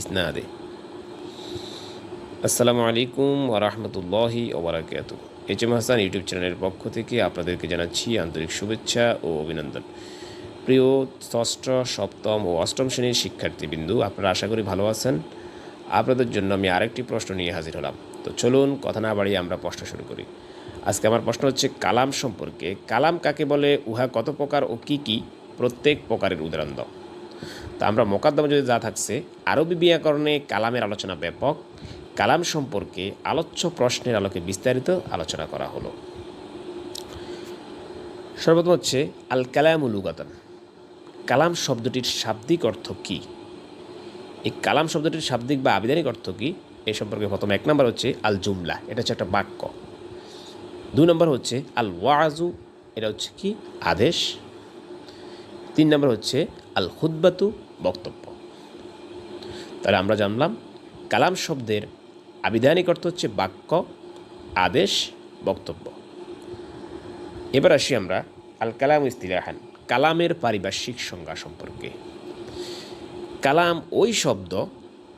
ইসনাদে। আসসালামু আলাইকুম ওরহমতুল্লাহি ওবরাকাত এইচ এম হাসান ইউটিউব চ্যানেলের পক্ষ থেকে আপনাদেরকে জানাচ্ছি আন্তরিক শুভেচ্ছা ও অভিনন্দন। প্রিয় ষষ্ঠ, সপ্তম ও অষ্টম শ্রেণির শিক্ষার্থীবৃন্দু, আপনারা আশা করি ভালো আছেন। আপনাদের জন্য আমি আরেকটি প্রশ্ন নিয়ে হাজির হলাম। তো চলুন কথা না বাড়িয়ে আমরা প্রশ্ন শুরু করি। আজকে আমার প্রশ্ন হচ্ছে কালাম সম্পর্কে। কালাম কাকে বলে? উহা কত প্রকার ও কী কী? প্রত্যেক প্রকারের উদাহরণ দাও। তা আমরা মোকদ্দমা যদি যা থাকছে, আরবি ব্যাকরণে কালামের আলোচনা ব্যাপক। কালাম সম্পর্কে আলোচ্য প্রশ্নের আলোকে বিস্তারিত আলোচনা করা হলো। সর্বপ্রথম হচ্ছে আল কালামুল উগাতান কালাম শব্দটির শাব্দিক অর্থ কী? এই কালাম শব্দটির শাব্দিক বা আবিধানিক অর্থ কী? এ সম্পর্কে প্রথম এক নম্বর হচ্ছে আল জুমলা এটা হচ্ছে একটা বাক্য। দুই নম্বর হচ্ছে আল ওয়াজু এটা হচ্ছে কি? আদেশ। তিন নম্বর হচ্ছে আল খুদ্বাতু বক্তব্য। তাহলে আমরা জানলাম, কালাম শব্দের আবিধানিক অর্থ হচ্ছে বাক্য, আদেশ, বক্তব্য। এবার আসি আমরা আল কালাম ইস্তিলাহান, কালামের পারিভাষিক সংজ্ঞা সম্পর্কে। কালাম ওই শব্দ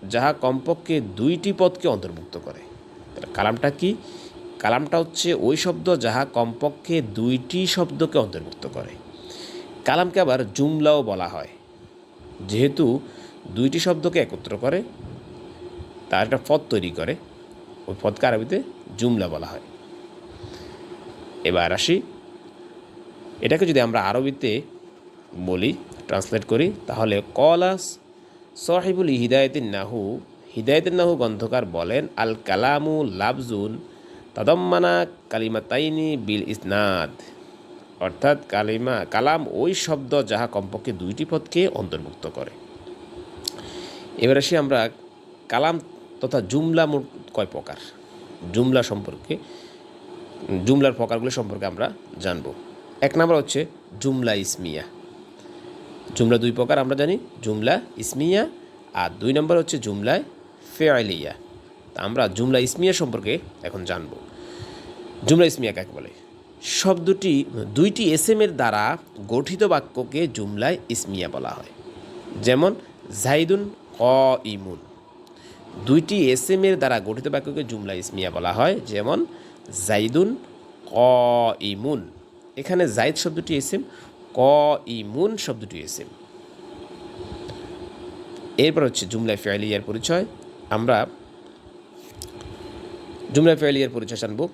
যাহা কমপক্ষে দুইটি পদকে অন্তর্ভুক্ত করে। তাহলে কালামটা কি? কালামটা হচ্ছে ওই শব্দ যাহা কমপক্ষে দুইটি শব্দকে অন্তর্ভুক্ত করে। কালামকে আবার জুমলাও বলা হয়। যেহেতু দুইটি শব্দকে একত্র করে, তার একটা পদ তৈরি করে, ওই পদকে আরবিতে জুমলা বলা হয়। এবার আসি, এটাকে যদি আমরা আরবিতে বলি ট্রান্সলেট করি, তাহলে কলাস সাহিবুল হিদায়তিন নাহু হিদায়তিন নাহু গ্রন্থকার বলেন আল কালামু লাফজুন তদম্মানা কালিমাতাইনি বিল ইসনাদ অর্থাৎ কালিমা, কালাম ওই শব্দ যাহা কমপক্ষে দুইটি পদকে অন্তর্ভুক্ত করে। এবার আসি আমরা কালাম তথা জুমলা মোট কয় প্রকার? জুমলা সম্পর্কে, জুমলার প্রকারগুলো সম্পর্কে আমরা জানব। এক নম্বর হচ্ছে জুমলা ইসমিয়া। জুমলা দুই প্রকার আমরা জানি, জুমলা ইসমিয়া আর দুই নম্বর হচ্ছে জুমলায় ফেয়ালিয়া তা আমরা জুমলা ইসমিয়া সম্পর্কে এখন জানব। জুমলা ইসমিয়া কাকে বলে? শব্দটি, দুইটি এস এর দ্বারা গঠিত বাক্যকে জুমলায় ইসমিয়া বলা হয়। যেমন, জাইদুন ক ইমুন দুইটি এস এর দ্বারা গঠিত বাক্যকে জুমলা ইসমিয়া বলা হয়। যেমন, জাইদুন ক ইমুন এখানে জাইদ শব্দটি এস এম ক ইমুন শব্দটি এস এম এরপর হচ্ছে জুমলায় ফেয়ালিয়ার পরিচয়। আমরা জুমলায় ফেয়ালিয়ার পরিচয় জানব।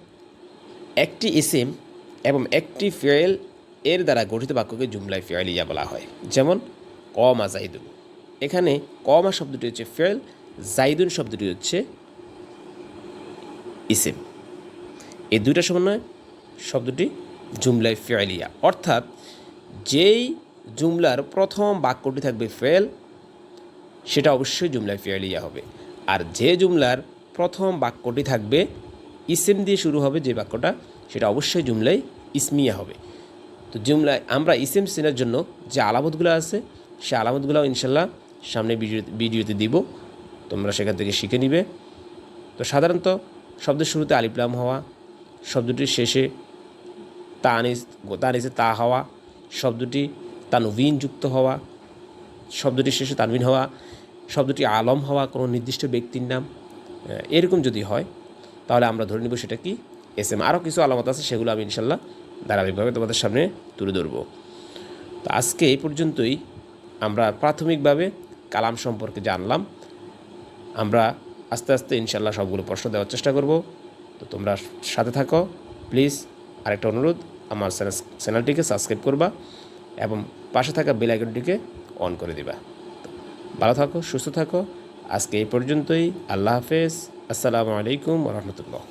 একটি এসএম একটি ফেয়েল এর দ্বারা গঠিত বাক্যকে জুমলায় ফেয়ালিয়া বলা হয়। যেমন, কমা জাইদুন এখানে কমা শব্দটি হচ্ছে ফেল জাইদুন শব্দটি হচ্ছে ইসেম। এই দুইটা সমন্বয় শব্দটি জুমলায় ফেয়ালিয়া অর্থাৎ, যেই জুমলার প্রথম বাক্যটি থাকবে ফেল সেটা অবশ্যই জুমলায় ফেয়ালিয়া হবে। আর যে জুমলার প্রথম বাক্যটি থাকবে, ইসেম দিয়ে শুরু হবে যে বাক্যটা, সেটা অবশ্যই জুমলায় ইসমিয়া হবে। তো জুমলায় আমরা ইসেম চেনার জন্য যে আলামতগুলো আছে সে আলামতগুলো ইনশাল্লাহ সামনে ভিডিও, ভিডিওতে দিব। তোমরা সেখান থেকে শিখে নিবে। তো সাধারণত শব্দের শুরুতে আলিপ্লাম হওয়া, শব্দটির শেষে তানিস তানিসে তা হওয়া, শব্দটি তানবিন যুক্ত হওয়া, শব্দটির শেষে তানবিন হওয়া, শব্দটি আলম হওয়া, কোনো নির্দিষ্ট ব্যক্তির নাম, এরকম যদি হয়, তাহলে আমরা ধরে নিব সেটা কি এস এম আরও কিছু আলামত আছে, সেগুলো আমি ইনশাল্লাহ ধারাবাহিকভাবে তোমাদের সামনে তুলে ধরবো। তো আজকে এই পর্যন্তই। আমরা প্রাথমিকভাবে কালাম সম্পর্কে জানলাম। আমরা আস্তে আস্তে ইনশাল্লাহ সবগুলো প্রশ্ন দেওয়ার চেষ্টা করব। তো তোমরা সাথে থাকো। প্লিজ আরেকটা অনুরোধ, আমার চ্যানেলটিকে সাবস্ক্রাইব করবা এবং পাশে থাকা বেল আইকনটিকে অন করে দিবা। ভালো থাকো, সুস্থ থাকো। আজকে এই পর্যন্তই। আল্লাহ হাফেজ। আসসালামু আলাইকুম রহমতুল্লাহ।